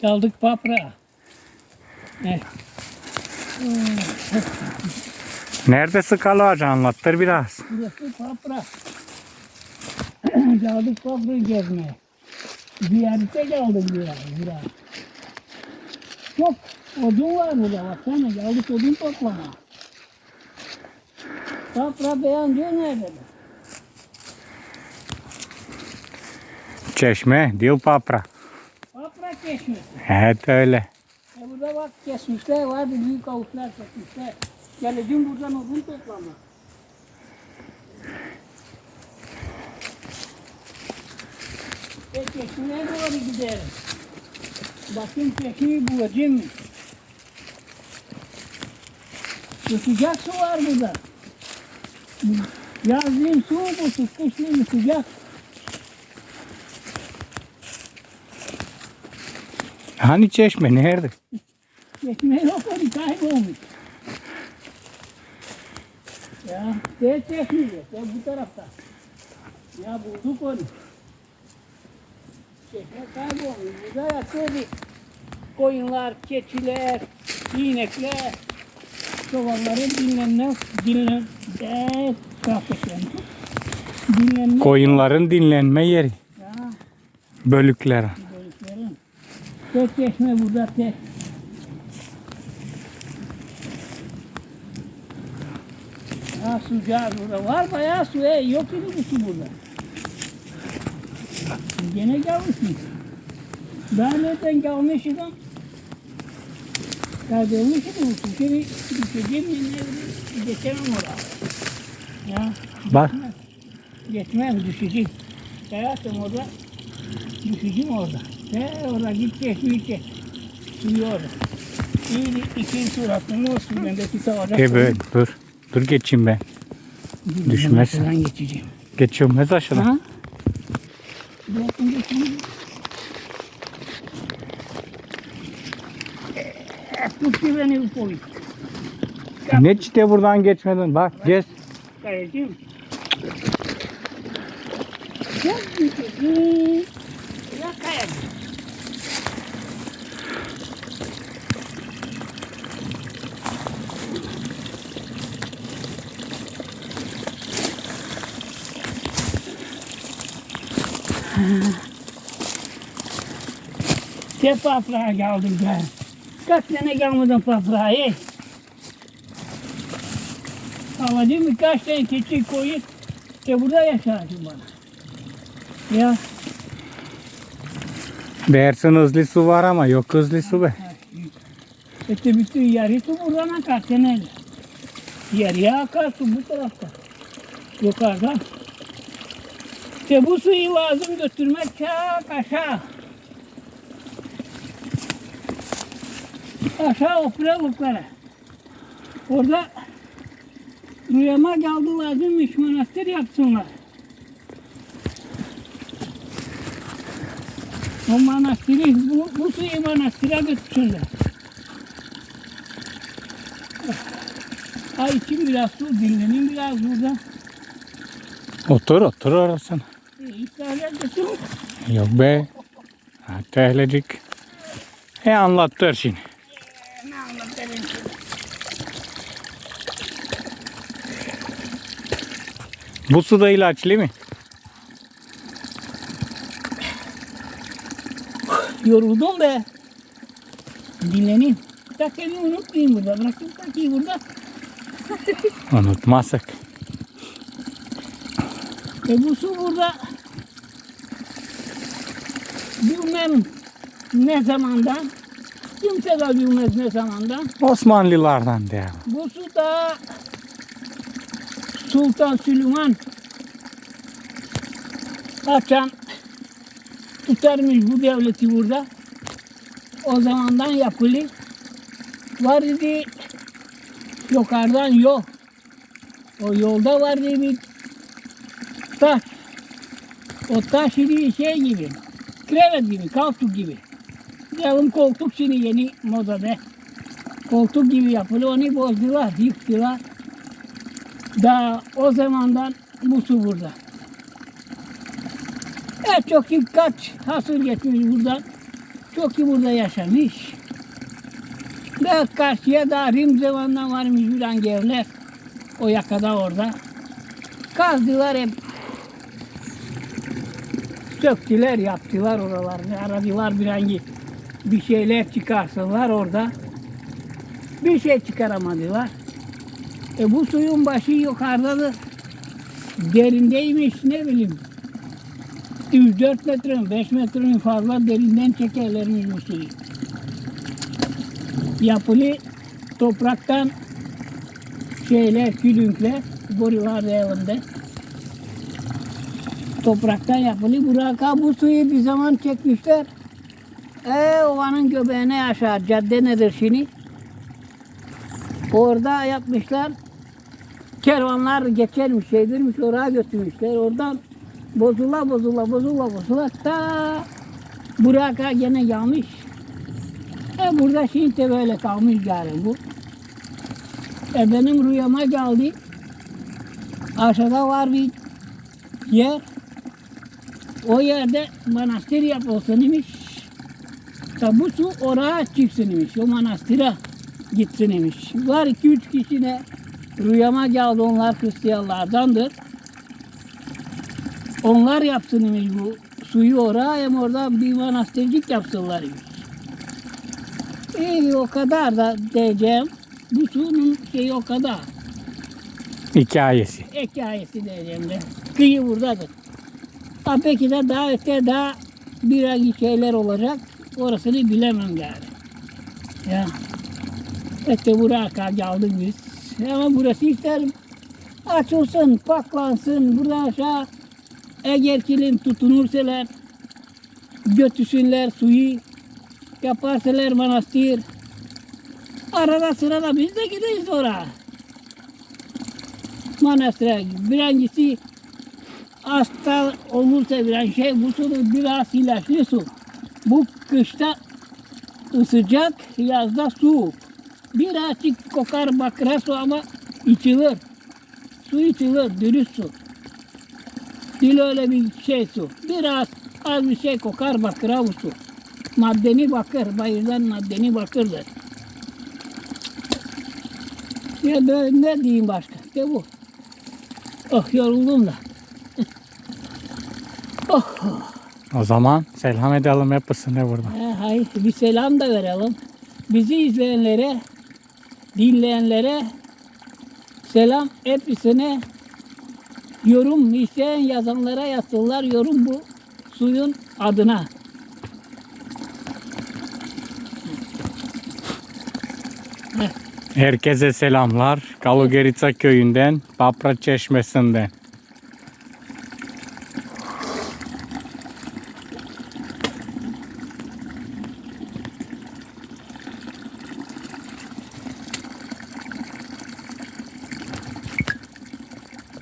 Kaldık papra. Evet. Nerede skalı ağacı anlattır biraz. Burası papra. Kaldık papra gezmeye. Ziyarete geldik buraya. buraya. Çok odun var burada baksana. Geldik odun toplama. Papra beyan diyor nerede? Çeşme, dil papra. Çeşmesi. Evet öyle. E burada bak kesmişler vardı büyük avuklar kesmişler. Geleceğim buradan odun toplama. E çeşmeye doğru giderim. Bakayım çeşmeyi bulacağım sıcak su var burada. Yazlayayım su bu kışlayayım sıcak. Hani çeşme nerede? Çeşme yok orada kaybolmuş. Ya de çeşme yok. Ya bu tarafta. Ya bulduk onu. Çeşme kaybolmuş. Burada yatıyordu. Koyunlar, keçiler, inekler, çobanların dinlenme, dinlen, de. Dinlenme. Koyunların dinlenme yeri. Ya, Bölükler. bölüklerin. Tek çeşme burada tek. Ha sıcağı burada var bayağı su. E, yok idi bu su burada. Gene gelmişsin. Daha nereden gelmiş idim? Kaybolmuş idi bu su. Şimdi düşeceğim yine geçemem oraya. Ya Bak geçmem düşeceğim. Hayatım orada düşeceğim orada. He orada git çeşmeyi çek. Suyu orada. İyi iki suratını o suyundaki savaşa. e böyle dur. Dur geçeyim ben. düşmezsin. Ben geçeceğim. Geçiyorum aşağıdan. Ha? Bırakın geçeyim. Tuttu beni bu polis. Ne çite buradan geçmedin? Bak gez. Kayacağım. Çok. Ya kayacağım. Hep paprağa geldim ben. Kaç sene gelmedim paprağa. Hey. Ama değil mi kaç tane keçi koyup de burada yaşarsın bana. Ya Dersin hızlı su var ama yok hızlı su be. işte bütün yarı su buradan akar. Yarıya akar su bu tarafta. Yukarıda. İşte bu suyu lazım götürmek çok aşağı. Aşağı okura. Orada rüyama geldi lazımmış manastır yapsınlar. O manastırı, bu, bu suyu manastıra götürsünler. Ay için biraz su dinlenin biraz burada. Otur otur orasına. Yok be. Ha, tehlecik. E anlattır şimdi. Ne anlatayım şimdi? Bu su da ilaçlı mı? Yoruldum be. Dinleneyim. Takıyı unutmayayım burada. Bırakayım takıyı burada. Unutmazsak. E bu su burada bilmem ne zamandan kimse de bilmez ne zamandan. Osmanlılardan diyelim. Bu su da Sultan Süleyman açan tutarmış bu devleti burada. O zamandan yapılı. Var idi yukarıdan yol. O yolda vardı bir taş. O taş idi şey gibi. Krevet gibi, kaltuk gibi. Yavrum koltuk şimdi yeni modada. Koltuk gibi yapılı onu bozdular, yıktılar. Daha o zamandan bu su burada. E çok kaç hasıl geçmiş buradan. çok iyi burada yaşamış. Ve karşıya da Rim zamanından varmış bir evler. O yakada orada. Kazdılar hep. Söktüler, yaptılar oralarını. Aradılar bir hangi bir şeyler çıkarsınlar orada. Bir şey çıkaramadılar. E bu suyun başı yukarıdadır. Derindeymiş ne bileyim. 3-4 metre mi 5 metre mi fazla derinden çekerlermiş bu suyu. Yapılı topraktan şeyler, külünkler, borular elinde. Topraktan yapılı. Buraka bu suyu bir zaman çekmişler. E ovanın göbeğine aşağı. Cadde nedir şimdi? Orada yapmışlar. Kervanlar geçermiş, şeydirmiş, oraya götürmüşler. Oradan bozula bozula bozula bozula ta Buraka gene yanmış. E burada şimdi de böyle kalmış gari bu. E benim rüyama geldi. Aşağıda var bir yer. O yerde manastır yapılsın imiş. Bu su oraya çıksın imiş. O manastıra gitsin imiş. Var iki üç kişi de rüyama geldi onlar Hristiyanlardandır. Onlar yapsın imiş bu suyu oraya hem orada bir manastırcık yapsınlar imiş. İyi o kadar da diyeceğim. Bu suyun şeyi o kadar. Hikayesi. Hikayesi diyeceğim de. Kıyı buradadır. Ha peki de daha öte daha bir şeyler olacak. Orasını bilemem yani. Ya. İşte buraya kadar geldik biz. Ama burası isterim. Açılsın, paklansın. Buradan aşağı eğer kilin tutunursalar götürsünler suyu yaparsalar manastır. Arada sırada biz de gideriz oraya. Manastıra. Birincisi hasta olursa bir şey bu su biraz ilaçlı su. Bu kışta ısıcak, yazda soğuk. Birazcık kokar bakıra su ama içilir. Su içilir, dürüst su. Dil öyle bir şey su. Biraz az bir şey kokar bakıra bu su. Maddeni bakır, bayırdan maddeni bakırdır. Ya böyle ne diyeyim başka? De bu. Oh yoruldum da. Oh. O zaman selam edelim hepsine burada. He, hayır, bir selam da verelim. Bizi izleyenlere, dinleyenlere selam hepsine yorum isteyen yazanlara yazsınlar yorum bu suyun adına. Herkese selamlar. Kalugerica köyünden, Bapra Çeşmesi'nden.